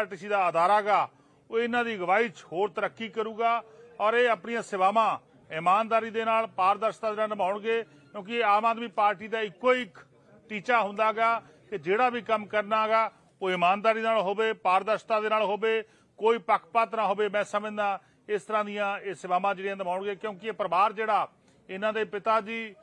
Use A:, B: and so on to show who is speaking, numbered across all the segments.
A: PRTC ਦਾ ਅਦਾਰਾਗਾ ਉਹ ਇਹਨਾਂ ਦੀ ਅਗਵਾਈ 'ਚ ਹੋਰ ਤਰੱਕੀ ਕਰੂਗਾ ਔਰ ਇਹ ਆਪਣੀਆਂ ਸੇਵਾਵਾਂ ਇਮਾਨਦਾਰੀ ਦੇ ਨਾਲ ਪਾਰਦਰਸ਼ਤਾ ਦੇ ਨਾਲ ਨਿਭਾਉਣਗੇ, ਕਿਉਂਕਿ ਇਹ ਆਮ ਆਦਮੀ ਪਾਰਟੀ ਦਾ ਇੱਕੋ ਇੱਕ ਟੀਚਾ ਹੁੰਦਾਗਾ ਕਿ ਜਿਹੜਾ ਵੀ ਕੰਮ ਕਰਨਾਗਾ ਉਹ ਇਮਾਨਦਾਰੀ ਨਾਲ ਹੋਵੇ, ਪਾਰਦਰਸ਼ਤਾ ਦੇ ਨਾਲ ਹੋਵੇ, ਕੋਈ ਪੱਖਪਾਤ ਨਾ ਹੋਵੇ, ਮੈਂ ਸਮਝਦਾ ਇਸ ਤਰ੍ਹਾਂ ਦੀਆਂ ਇਹ ਸੇਵਾਵਾਂ ਜਿਹੜੀਆਂ ਨਿਭਾਉਣਗੇ, ਕਿਉਂਕਿ ਇਹ ਪਰਿਵਾਰ ਜਿਹੜਾ ਇਹਨਾਂ ਦੇ ਪਿਤਾ ਜੀ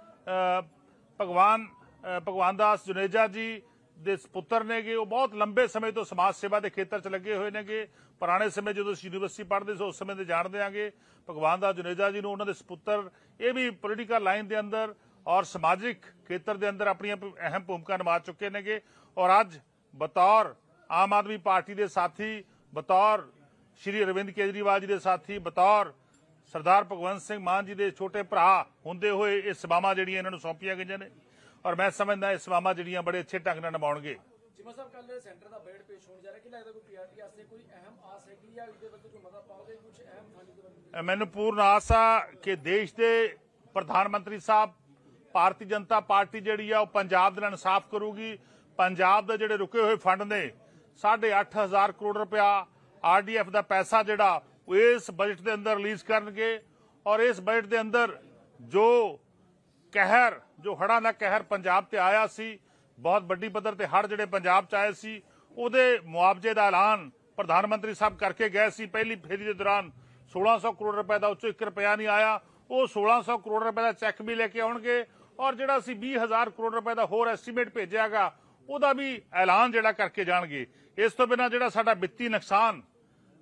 A: ਭਗਵਾਨ ਭਗਵਾਨ ਦਾਸ ਜੁਨੇਜਾ ਜੀ ਦੇ ਪੁੱਤਰ ਨੇਗੇ, ਉਹ ਬਹੁਤ ਲੰਬੇ ਸਮੇਂ ਤੋਂ ਸਮਾਜ ਸੇਵਾ ਦੇ ਖੇਤਰ 'ਚ ਲੱਗੇ ਹੋਏ ਨੇਗੇ। ਪੁਰਾਣੇ ਸਮੇਂ ਜਦੋਂ ਅਸੀਂ ਯੂਨੀਵਰਸਿਟੀ ਪੜ੍ਹਦੇ ਸੀ, ਉਸ ਸਮੇਂ ਦੇ ਜਾਣਦੇ ਆਂਗੇ ਭਗਵਾਨ ਦਾ ਜੁਨੇਜਾ ਜੀ ਨੂੰ, ਉਹਨਾਂ ਦੇ ਸੁਪੁੱਤਰ, ਇਹ ਵੀ ਪੋਲੀਟੀਕਲ ਲਾਈਨ ਦੇ ਅੰਦਰ ਔਰ ਸਮਾਜਿਕ ਖੇਤਰ ਦੇ ਅੰਦਰ ਆਪਣੀਆਂ ਅਹਿਮ ਭੂਮਿਕਾ ਨਿਭਾ ਚੁੱਕੇ ਨੇਗੇ। ਔਰ ਅੱਜ ਬਤੌਰ ਆਮ ਆਦਮੀ ਪਾਰਟੀ ਦੇ ਸਾਥੀ, ਬਤੌਰ ਸ਼੍ਰੀ ਅਰਵਿੰਦ ਕੇਜਰੀਵਾਲ ਜੀ ਦੇ ਸਾਥੀ, ਬਤੌਰ ਸਰਦਾਰ ਭਗਵੰਤ ਸਿੰਘ ਮਾਨ ਜੀ ਦੇ ਛੋਟੇ ਭਰਾ ਹੁੰਦੇ ਹੋਏ ਇਹ ਸੇਵਾਵਾਂ ਜਿਹੜੀਆਂ ਇਹਨਾਂ ਨੂੰ ਸੌਂਪੀਆਂ ਗਈਆਂ ਨੇ। ਔਰ ਮੈਂ ਸਮਝਦਾ ਇਹ ਸੇਵਾਵਾਂ ਜਿਹੜੀਆਂ ਬੜੇ ਅੱਛੇ ਢੰਗ ਨਾਲ ਨਿਭਾਉਣਗੇ।
B: ਚੀਮਾ ਸਾਹਿਬ ਕੱਲ ਸੈਂਟਰ ਦਾ ਬਜਟ ਪੇਸ਼ ਹੋਣ ਜਾ ਰਿਹਾ। ਕਿ ਲੱਗਦਾ ਕੋਈ ਪੀਆਰਟੀ ਵਾਸਤੇ ਕੋਈ ਅਹਿਮ ਆਸ ਹੈਗੀ ਜਾਂ ਇਹਦੇ ਵੱਲ ਕੋਈ ਮਤਾ ਪਾਓਗੇ? ਕੁਝ ਅਹਿਮ ਫੰਡ ਦੇ ਵੱਲ
A: ਮੈਨੂੰ ਪੂਰਨ ਆਸ ਆ ਕਿ ਦੇਸ਼ ਦੇ ਪ੍ਰਧਾਨ ਮੰਤਰੀ ਸਾਹਿਬ ਭਾਰਤੀ ਜਨਤਾ ਪਾਰਟੀ ਜਿਹੜੀ ਆ ਉਹ ਪੰਜਾਬ ਦੇ ਨਾਲ ਇਨਸਾਫ ਕਰੂਗੀ। ਪੰਜਾਬ ਦੇ ਜਿਹੜੇ ਰੁਕੇ ਹੋਏ ਫੰਡ ਨੇ 8.5000 ਕਰੋੜ ਰੁਪਇਆ ਆਰਡੀਐਫ ਦਾ ਪੈਸਾ ਜਿਹੜਾ ਉਹ ਇਸ ਬਜਟ ਦੇ ਅੰਦਰ ਰਿਲੀਜ਼ ਕਰਨਗੇ। ਔਰ ਇਸ ਬਜਟ ਦੇ ਅੰਦਰ ਜੋ ਕਹਿਰ, ਜੋ ਹੜਾਂ ਦਾ ਕਹਿਰ ਪੰਜਾਬ ਤੇ ਆਇਆ ਸੀ, ਬਹੁਤ ਵੱਡੀ ਪੱਧਰ ਤੇ ਹੜ ਜਿਹੜੇ ਪੰਜਾਬ ਚ ਆਏ ਸੀ, ਉਹਦੇ ਮੁਆਵਜ਼ੇ ਦਾ ਐਲਾਨ ਪ੍ਰਧਾਨ ਮੰਤਰੀ ਸਾਹਿਬ ਕਰਕੇ ਗਏ ਸੀ ਪਹਿਲੀ ਫੇਰੀ ਦੇ ਦੌਰਾਨ। 1600 ਕਰੋੜ ਰੁਪਏ ਦਾ ਉੱਚੋਂ 1 ਰੁਪਿਆ ਨਹੀਂ ਆਇਆ। ਉਹ 1600 ਕਰੋੜ ਰੁਪਏ ਦਾ ਚੈੱਕ ਵੀ ਲੈ ਕੇ ਆਉਣਗੇ ਔਰ ਜਿਹੜਾ ਸੀ 20000 ਕਰੋੜ ਰੁਪਏ ਦਾ ਹੋਰ ਐਸਟੀਮੇਟ ਭੇਜਿਆਗਾ, ਉਹਦਾ ਵੀ ਐਲਾਨ ਜਿਹੜਾ ਕਰਕੇ ਜਾਣਗੇ। ਇਸ ਤੋਂ ਬਿਨਾਂ ਜਿਹੜਾ ਸਾਡਾ ਵਿੱਤੀ ਨੁਕਸਾਨ,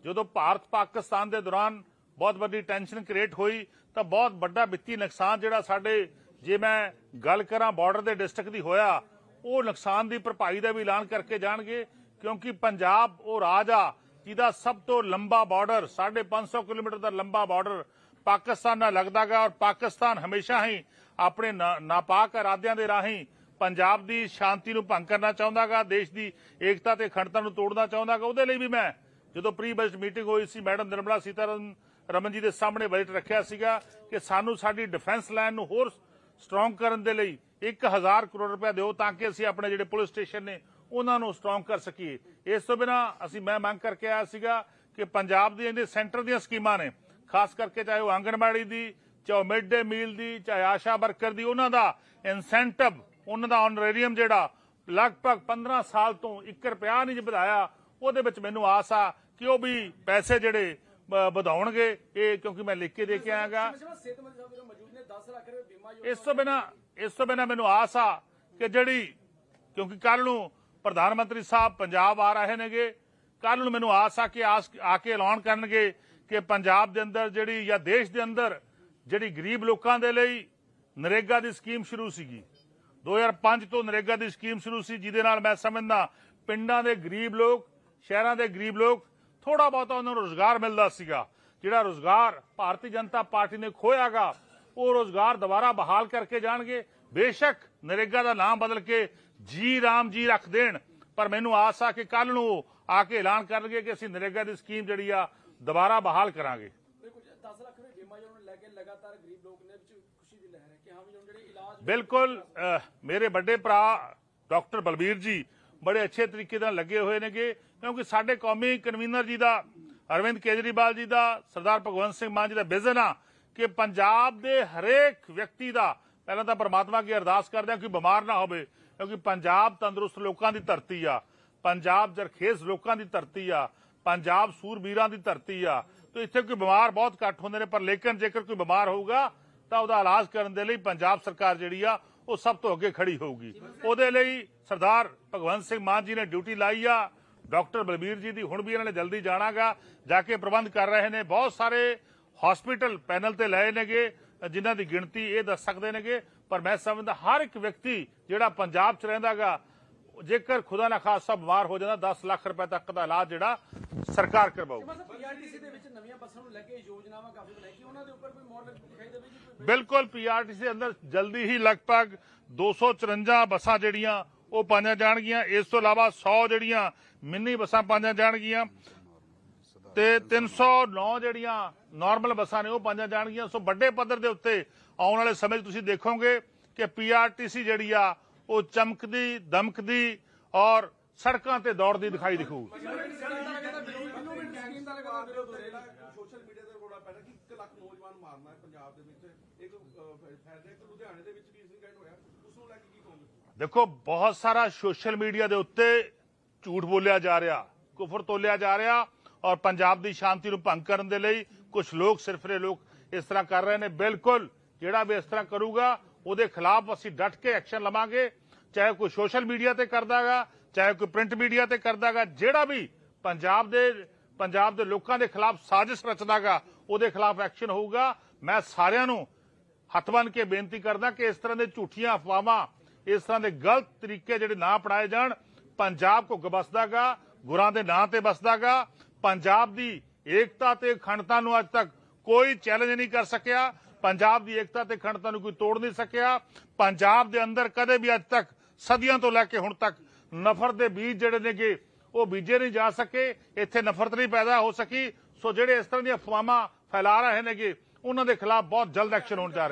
A: ਜਦੋਂ ਭਾਰਤ ਪਾਕਿਸਤਾਨ ਦੇ ਦੌਰਾਨ ਬਹੁਤ ਵੱਡੀ ਟੈਨਸ਼ਨ ਕ੍ਰੀਏਟ ਹੋਈ, ਤਾਂ ਬਹੁਤ ਵੱਡਾ ਵਿੱਤੀ ਨੁਕਸਾਨ ਜਿਹੜਾ ਸਾਡੇ ਜੇ ਮੈਂ ਗੱਲ ਕਰਾਂ ਬਾਰਡਰ ਦੇ ਡਿਸਟ੍ਰਿਕਟ ਦੀ ਹੋਇਆ, ਉਹ ਨੁਕਸਾਨ ਦੀ ਭਰਪਾਈ ਦਾ ਵੀ ਐਲਾਨ ਕਰਕੇ ਜਾਣਗੇ, ਕਿਉਂਕਿ ਪੰਜਾਬ ਉਹ ਰਾਜ ਆ ਜਿਹਦਾ ਸਭ ਤੋਂ ਲੰਬਾ ਬਾਰਡਰ 550 ਕਿਲੋਮੀਟਰ ਦਾ ਲੰਬਾ ਬਾਰਡਰ ਪਾਕਿਸਤਾਨ ਨਾਲ ਲੱਗਦਾਗਾ ਔਰ ਪਾਕਿਸਤਾਨ ਹਮੇਸ਼ਾ ਹੀ ਆਪਣੇ ਨਾਪਾਕ ਇਰਾਦਿਆਂ ਦੇ ਰਾਹੀਂ ਪੰਜਾਬ ਦੀ ਸ਼ਾਂਤੀ ਨੂੰ ਭੰਗ ਕਰਨਾ ਚਾਹੁੰਦਾਗਾ ਦੇਸ਼ ਦੀ ਏਕਤਾ ਤੇ ਅਖੰਡਤਾ ਨੂੰ ਤੋੜਨਾ ਚਾਹੁੰਦਾਗਾ ਉਹਦੇ ਲਈ ਵੀ ਮੈਂ ਜਦੋਂ ਪ੍ਰੀ ਬਜਟ ਮੀਟਿੰਗ ਹੋਈ ਸੀ, ਮੈਡਮ ਨਿਰਮਲਾ ਸੀਤਾਰਮਨ ਰਮਨ ਜੀ ਦੇ ਸਾਹਮਣੇ ਬਜਟ ਰੱਖਿਆ ਸੀਗਾ ਕਿ ਸਾਨੂੰ ਸਾਡੀ ਡਿਫੈਂਸ ਲਾਈਨ ਨੂੰ ਹੋਰ ਸਟਰੋਂਗ ਕਰਨ ਦੇ ਲਈ 1000 ਕਰੋੜ ਰੁਪਏ ਦਿਓ ਤਾਂ ਕਿ ਅਸੀਂ ਆਪਣੇ ਜਿਹੜੇ ਪੁਲਿਸ ਸਟੇਸ਼ਨ ਨੇ, ਉਹਨਾਂ ਨੂੰ ਸਟਰੋਂਗ ਕਰ ਸਕੀਏ। ਇਸ ਤੋਂ ਬਿਨਾ ਅਸੀਂ, ਮੈਂ ਮੰਗ ਕਰਕੇ ਆਇਆ ਸੀਗਾ ਕਿ ਪੰਜਾਬ ਦੀਆਂ ਜਿਹੜੇ ਸੈਂਟਰ ਦੀਆਂ ਸਕੀਮਾਂ ਨੇ, ਖਾਸ ਕਰਕੇ ਚਾਹੇ ਉਹ ਆਂਗਣਵਾੜੀ ਦੀ, ਚਾਹੇ ਮਿਡ ਡੇ ਮੀਲ ਦੀ, ਚਾਹੇ ਆਸ਼ਾ ਵਰਕਰ ਦੀ, ਉਹਨਾਂ ਦਾ ਇਨਸੈਂਟਿਵ, ਉਹਨਾਂ ਦਾ ਆਨਰੇਰੀਅਮ ਜਿਹੜਾ ਲਗਭਗ 15 ਸਾਲ ਤੋਂ 1 ਰੁਪਿਆ ਨਹੀਂ ਵਧਾਇਆ, ਉਹਦੇ ਵਿੱਚ ਮੈਨੂੰ ਆਸ ਆ ਕਿ ਉਹ ਵੀ ਪੈਸੇ ਜਿਹੜੇ ਵਧਾਉਣਗੇ। ਇਹ ਕਿਉਂਕਿ ਮੈਂ ਲਿਖ ਕੇ ਦੇ ਕੇ ਆਇਆਗਾ।
B: ਚੀਮਾ ਸਿਹਤ ਮੰਤਰੀ ਸਾਹਿਬ ਜਿਹੜੇ ਮੌਜੂਦ ਨੇ 10 ਲੱਖ ਰੁਪਏ ਬੀਮਾ ਯੋਜਨਾ
A: ਇਸ ਤੋਂ ਬਿਨਾ ਇਸ ਤੋਂ ਬਿਨਾ ਮੈਨੂੰ ਆਸ ਆ ਕਿ ਜਿਹੜੀ ਕਿਉਂਕਿ ਕੱਲ ਨੂੰ ਪ੍ਰਧਾਨ ਮੰਤਰੀ ਸਾਹਿਬ ਪੰਜਾਬ ਆ ਰਹੇ ਨੇਗੇ। ਕੱਲ ਨੂੰ ਮੈਨੂੰ ਆਸ ਆ ਕਿ ਆਸ ਆ ਕੇ ਐਲਾਨ ਕਰਨਗੇ ਕਿ ਪੰਜਾਬ ਦੇ ਅੰਦਰ ਜਿਹੜੀ ਜਾਂ ਦੇਸ਼ ਦੇ ਅੰਦਰ ਜਿਹੜੀ ਗਰੀਬ ਲੋਕਾਂ ਦੇ ਲਈ ਨਰੇਗਾ ਦੀ ਸਕੀਮ ਸ਼ੁਰੂ ਸੀਗੀ। 2005 ਤੋਂ ਨਰੇਗਾ ਦੀ ਸਕੀਮ ਸ਼ੁਰੂ ਸੀ ਜਿਹਦੇ ਨਾਲ ਮੈਂ ਸਮਝਦਾ ਪਿੰਡਾਂ ਦੇ ਗਰੀਬ ਲੋਕ ਸ਼ਹਿਰਾਂ ਦੇ ਗਰੀਬ ਲੋਕ ਥੋੜਾ ਬਹੁਤਾ ਉਹਨਾਂ ਨੂੰ ਰੋਜ਼ਗਾਰ ਮਿਲਦਾ ਸੀਗਾ। ਜਿਹੜਾ ਰੋਜ਼ਗਾਰ ਭਾਰਤੀ ਜਨਤਾ ਪਾਰਟੀ ਨੇ ਖੋਇਆਗਾ ਉਹ ਰੋਜ਼ਗਾਰ ਦੁਬਾਰਾ ਬਹਾਲ ਕਰਕੇ ਜਾਣਗੇ। ਬੇਸ਼ੱਕ ਨਰੇਗਾ ਦਾ ਨਾਮ ਬਦਲ ਕੇ ਜੀ ਰਾਮ ਜੀ ਰੱਖ ਦੇਣ। ਪਰ ਮੈਨੂੰ ਆਸ ਆ ਕਿ ਕੱਲ ਨੂੰ ਆ ਕੇ ਐਲਾਨ ਕਰਨਗੇ ਕਿ ਅਸੀਂ ਨਰੇਗਾ ਦੀ ਸਕੀਮ ਜਿਹੜੀ ਆ ਦੁਬਾਰਾ ਬਹਾਲ ਕਰਾਂਗੇ।
B: ਬਿਲਕੁਲ 10 ਲੱਖ ਰੁਪਏ ਬੀਮਾ ਯੋਜਨਾ ਨੂੰ ਲੈ ਕੇ ਲਗਾਤਾਰ ਗਰੀਬ ਲੋਕ ਨੇ ਵਿੱਚ ਖੁਸ਼ੀ ਦੀ ਲਹਿਰ ਹੈ ਕਿ ਹਾਂ ਵੀ ਹੁਣ ਜਿਹੜੇ ਇਲਾਜ
A: ਬਿਲਕੁਲ ਅਹ, ਮੇਰੇ ਵੱਡੇ ਭਰਾ ਡਾਕਟਰ ਬਲਬੀਰ ਜੀ ਬੜੇ ਅੱਛੇ ਤਰੀਕੇ ਨਾਲ ਲੱਗੇ ਹੋਏ ਨੇਗੇ ਕਿਉਂਕਿ ਸਾਡੇ ਕੌਮੀ ਕਨਵੀਨਰ ਜੀ ਦਾ ਅਰਵਿੰਦ ਕੇਜਰੀਵਾਲ ਜੀ ਦਾ ਸਰਦਾਰ ਭਗਵੰਤ ਸਿੰਘ ਮਾਨ ਜੀ ਦਾ ਵਿਜ਼ਨ ਆ ਕਿ ਪੰਜਾਬ ਦੇ ਹਰੇਕ ਵਿਅਕਤੀ ਦਾ, ਪਹਿਲਾਂ ਤਾਂ ਪ੍ਰਮਾਤਮਾ ਕੀ ਅਰਦਾਸ ਕਰਦੇ ਆ ਕਿ ਬਿਮਾਰ ਨਾ ਹੋਵੇ, ਕਿਉਂਕਿ ਪੰਜਾਬ ਤੰਦਰੁਸਤ ਲੋਕਾਂ ਦੀ ਧਰਤੀ ਆ। ਪੰਜਾਬ ਜਰਖੇਜ਼ ਲੋਕਾਂ ਦੀ ਧਰਤੀ ਆ। ਪੰਜਾਬ ਸੂਰਬੀਰਾਂ ਦੀ ਧਰਤੀ ਆ। ਤੇ ਇੱਥੇ ਕੋਈ ਬਿਮਾਰ ਬਹੁਤ ਘੱਟ ਹੁੰਦੇ ਨੇ, ਪਰ ਲੇਕਿਨ ਜੇਕਰ ਕੋਈ ਬਿਮਾਰ ਹੋਊਗਾ, ਤਾਂ ਉਹਦਾ ਇਲਾਜ ਕਰਨ ਦੇ ਲਈ ਪੰਜਾਬ ਸਰਕਾਰ ਜਿਹੜੀ ਆ, ਉਹ ਸਭ ਤੋਂ ਅੱਗੇ ਖੜੀ ਹੋਊਗੀ। ਉਹਦੇ ਲਈ ਸਰਦਾਰ ਭਗਵੰਤ ਸਿੰਘ ਮਾਨ ਜੀ ਨੇ ਡਿਊਟੀ ਲਾਈ ਆ। ਡਾਕਟਰ ਬਲਬੀਰ ਜੀ ਦੀ ਹੁਣ ਵੀ ਇਹਨਾਂ ਨੇ ਜਲਦੀ ਜਾਣਾਗਾ। ਜਾ ਕੇ ਪ੍ਰਬੰਧ ਕਰ ਰਹੇ ਨੇ। ਬਹੁਤ ਸਾਰੇ ਹਸਪੀਟਲ ਪੈਨਲ ਤੇ ਲਏ ਨੇਗੇ ਜਿਨ੍ਹਾਂ ਦੀ ਗਿਣਤੀ ਇਹ ਦੱਸ ਸਕਦੇ ਨੇਗੇ ਪਰ ਮੈਂ ਸਮਝਦਾ ਹਰ ਇੱਕ ਵਿਅਕਤੀ ਜਿਹੜਾ ਪੰਜਾਬ 'ਚ ਰਹਿੰਦਾਗਾ ਜੇਕਰ ਖੁਦਾ ਨਾ ਖਾਸਾ ਬਿਮਾਰ ਹੋ ਜਾਂਦਾ 10 ਲੱਖ ਰੁਪਏ ਤੱਕ ਦਾ ਇਲਾਜ ਜਿਹੜਾ ਸਰਕਾਰ ਕਰਵਾਊਗੀ।
B: ਪੀਆਰਟੀਸੀ ਦੇ ਵਿੱਚ ਨਵੀਆਂ ਬੱਸਾਂ ਨੂੰ ਲੈ ਕੇ ਯੋਜਨਾਵਾਂ ਕਾਫੀ ਬਣਾਈ ਕਿ ਉਹਨਾਂ ਦੇ ਉੱਪਰ ਕੋਈ ਦਿਖਾਈ
A: ਬਿਲਕੁਲ ਪੀਆਰਟੀਸੀ ਦੇ ਅੰਦਰ ਜਲਦੀ ਹੀ ਲਗਭਗ 254 ਬੱਸਾਂ ਜਿਹੜੀਆਂ ਉਹ ਪਾਈਆਂ ਜਾਣਗੀਆਂ। ਇਸ ਤੋਂ ਇਲਾਵਾ 100 ਜਿਹੜੀਆਂ ਮਿੰਨੀ ਬੱਸਾਂ ਪਾਈਆਂ ਜਾਣਗੀਆਂ। ਤੇ 309 ਜਿਹੜੀਆਂ ਨਾਰਮਲ ਬੱਸਾਂ ਨੇ, ਉਹ ਪਾਈਆਂ ਜਾਣਗੀਆਂ। ਸੋ ਵੱਡੇ ਪੱਧਰ ਦੇ ਉੱਤੇ ਆਉਣ ਵਾਲੇ ਸਮੇਂ 'ਚ ਤੁਸੀਂ ਦੇਖੋਗੇ ਕਿ ਪੀਆਰਟੀਸੀ ਜਿਹੜੀ ਆ, ਉਹ ਚਮਕਦੀ, ਦਮਕਦੀ ਔਰ ਸੜਕਾਂ ਤੇ ਦੌੜਦੀ ਦਿਖਾਈ ਦਿਖੂਗੀ।
C: ਸੋਸ਼ਲ ਮੀਡੀਆ ਤੇ ਰੋੜਾ ਪੈਣਾ ਕਿ 1 ਲੱਖ ਨੌਜਵਾਨ ਮਾਰਨਾ ਹੈ ਪੰਜਾਬ ਦੇ ਵਿੱਚ ਇੱਕ ਫੈਸਲਾ ਇੱਕ ਲੁਧਿਆਣੇ ਦੇ ਵਿੱਚ ਵੀ ਇੰਸੀਡੈਂਟ ਹੋਇਆ ਉਸ ਨੂੰ ਲੈ ਕੇ ਕੀ ਕਹੋਗੇ
A: ਦੇਖੋ, ਬਹੁਤ ਸਾਰਾ ਸੋਸ਼ਲ ਮੀਡੀਆ ਦੇ ਉੱਤੇ ਝੂਠ ਬੋਲਿਆ ਜਾ ਰਿਹਾ, ਕੁਫਰ ਤੋਲਿਆ ਜਾ ਰਿਹਾ। ਔਰ ਪੰਜਾਬ ਦੀ ਸ਼ਾਂਤੀ ਨੂੰ ਭੰਗ ਕਰਨ ਦੇ ਲਈ ਕੁਝ ਲੋਕ ਸਿਰਫਰੇ ਲੋਕ ਇਸ ਤਰ੍ਹਾਂ ਕਰ ਰਹੇ ਨੇ। ਬਿਲਕੁਲ, ਜਿਹੜਾ ਵੀ ਇਸ ਤਰ੍ਹਾਂ ਕਰੂਗਾ, ਉਹਦੇ ਖਿਲਾਫ ਅਸੀਂ ਡਟ ਕੇ ਐਕਸ਼ਨ ਲਵਾਂਗੇ। ਚਾਹੇ ਕੋਈ ਸੋਸ਼ਲ ਮੀਡੀਆ ਤੇ ਕਰਦਾਗਾ ਚਾਹੇ ਕੋਈ ਪ੍ਰਿੰਟ ਮੀਡੀਆ ਤੇ ਕਰਦਾਗਾ ਜਿਹੜਾ ਵੀ ਪੰਜਾਬ ਦੇ ਪੰਜਾਬ ਦੇ ਲੋਕਾਂ ਦੇ ਖਿਲਾਫ ਸਾਜ਼ਿਸ਼ ਰਚਦਾਗਾ ਉਹਦੇ ਖਿਲਾਫ ਐਕਸ਼ਨ ਹੋਊਗਾ। ਮੈਂ ਸਾਰਿਆਂ ਨੂੰ ਹੱਥ ਬੰਨ ਕੇ ਬੇਨਤੀ ਕਰਦਾ ਕਿ ਇਸ ਤਰ੍ਹਾਂ ਦੇ ਝੂਠੀਆਂ ਅਫਵਾਹਾਂ, ਇਸ ਤਰ੍ਹਾਂ ਦੇ ਗਲਤ ਤਰੀਕੇ ਜਿਹੜੇ ਨਾ ਅਪਣਾਏ ਜਾਣ, ਪੰਜਾਬ ਕੋ ਗਬਸਦਾਗਾ ਗੁਰਾਂ ਦੇ ਨਾਂ ਤੇ ਬਸਦਾਗਾ ਪੰਜਾਬ ਦੀ ਏਕਤਾ ਤੇ ਅਖੰਡਤਾ ਨੂੰ ਅੱਜ ਤੱਕ ਕੋਈ ਚੈਲੰਜ ਨਹੀਂ ਕਰ ਸਕਿਆ। ਪੰਜਾਬ ਦੀ ਏਕਤਾ ਤੇ ਅਖੰਡਤਾ ਨੂੰ ਕੋਈ ਤੋੜ ਨਹੀਂ ਸਕਿਆ। ਪੰਜਾਬ ਦੇ ਅੰਦਰ ਕਦੇ ਵੀ ਅੱਜ ਤੱਕ ਸਦੀਆਂ ਤੋਂ ਲੈ ਕੇ ਹੁਣ ਤੱਕ ਨਫ਼ਰਤ ਦੇ ਬੀਜ ਜਿਹੜੇ ਨੇਗੇ, ਉਹ ਬੀਜੇ ਨਹੀਂ ਜਾ ਸਕੇ। ਇੱਥੇ ਨਫ਼ਰਤ ਨਹੀਂ ਪੈਦਾ ਹੋ ਸਕੀ। ਸੋ ਜਿਹੜੇ ਇਸ ਤਰ੍ਹਾਂ ਦੀਆਂ ਅਫਵਾਹਾਂ ਫੈਲਾ ਰਹੇ ਨੇਗੇ, ਉਹਨਾਂ ਦੇ ਖਿਲਾਫ ਬਹੁਤ ਜਲਦ ਐਕਸ਼ਨ ਹੋਣ ਜਾ ਰਿਹਾ